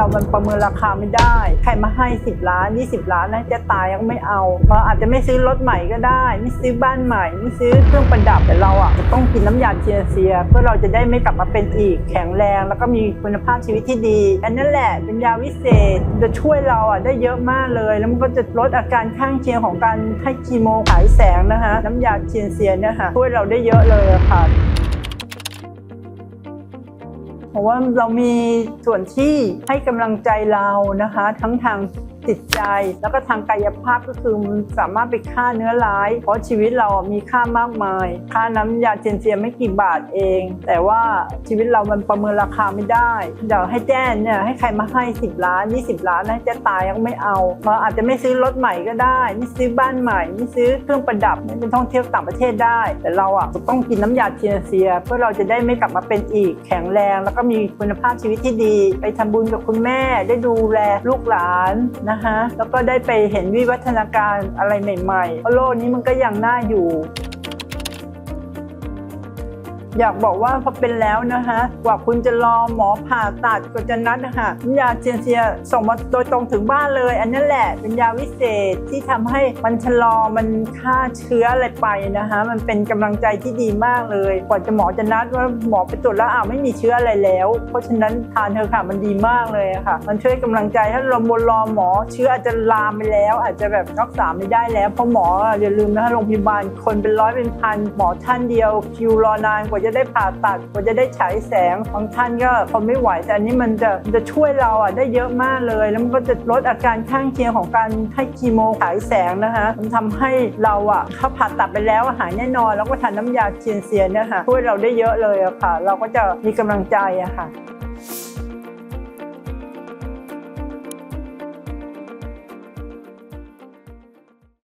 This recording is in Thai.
เรามันประเมินราคาไม่ได้ ใครมาให้ 10 ล้าน 20 ล้านนะจะตายยังไม่เอาเราอาจจะไม่ซื้อรถใหม่ก็ได้ ไม่ซื้อบ้านใหม่ ไม่ซื้อเครื่องประดับแต่เราอะจะต้องกินน้ำยาเทียเซีย เพื่อเราจะได้ไม่กลับมาเป็นอีกแข็งแรง แล้วก็มีคุณภาพชีวิตที่ดี อันนั้นแหละเป็นยาวิเศษจะช่วยเราอะได้เยอะมากเลย แล้วมันก็จะลดอาการข้างเคียงของการให้คีโมฉายแสงนะคะ น้ำยาเทียเซียเนี่ยค่ะช่วยเราได้เยอะเลยค่ะ เพราะว่าเรามีส่วนที่ให้กำลังใจเรานะคะ ทั้งทางจิตใจ แล้วก็ทางกายภาพก็คือสามารถไปฆ่าเนื้อร้าย เพราะชีวิตเรามีค่ามากมาย ค่าน้ำยาเจนเซียไม่กี่บาทเอง แต่ว่าชีวิตเรามันประเมินราคาไม่ได้เดี๋ยวให้แจ้นเนี่ยให้ใครมาให้ 10 ล้าน 20 ล้านนะจะตายยังไม่เอาเราอาจจะไม่ซื้อรถใหม่ก็ได้ ไม่ซื้อบ้านใหม่ ไม่ซื้อเครื่องประดับไม่เป็นท่องเที่ยวต่างประเทศได้ แต่เราอะต้องกินน้ำยาเจนเซีย เพื่อเราจะได้ไม่กลับมาเป็นอีกแข็งแรง แล้วก็มีคุณภาพชีวิตที่ดี ไปทำบุญกับคุณแม่ได้ดูแลลูกหลานนะคะ แล้วก็ได้ไปเห็นวิวัฒนาการอะไรใหม่ๆเพราะโลกนี้มันก็ยังน่าอยู่ อยากบอกว่าพอเป็นแล้วนะคะกว่าคุณจะรอหมอผ่าตัดกว่าจะนัดนะคะยาเจนเซียส่งมาโดยตรงถึงบ้านเลย อันนั้นแหละเป็นยาวิเศษที่ทำให้มันชะลอมันฆ่าเชื้ออะไรไปนะคะ มันเป็นกำลังใจที่ดีมากเลย กว่าจะหมอจะนัดว่าหมอไปตรวจแล้วอ้าวไม่มีเชื้ออะไรแล้ว เพราะฉะนั้นทานเถอะค่ะมันดีมากเลยะค่ะ มันช่วยกำลังใจถ้าเราบนรอหมอเชื้ออาจจะลามไปแล้ว อาจจะแบบรักษาไม่ได้แล้วเพราะหมออย่าลืมนะคะโรงพยาบาลคนเป็นร้อยเป็นพันหมอท่านเดียวคิวรอนานกว่าจะได้ผ่าตัดกว่าจะได้ฉายแสงบางท่านก็ทนไม่ไหวแต่อันนี้มันจะจะช่วยเราอะได้เยอะมากเลย แล้วมันก็จะลดอาการข้างเคียงของการให้คีโมฉายแสงนะคะมันทำให้เราอะถ้าผ่าตัดไปแล้วหายแน่นอน แล้วก็ทานน้ำยาเชียนเซียนเนี่ยค่ะช่วยเราได้เยอะเลยอะค่ะ เราก็จะมีกำลังใจอะค่ะ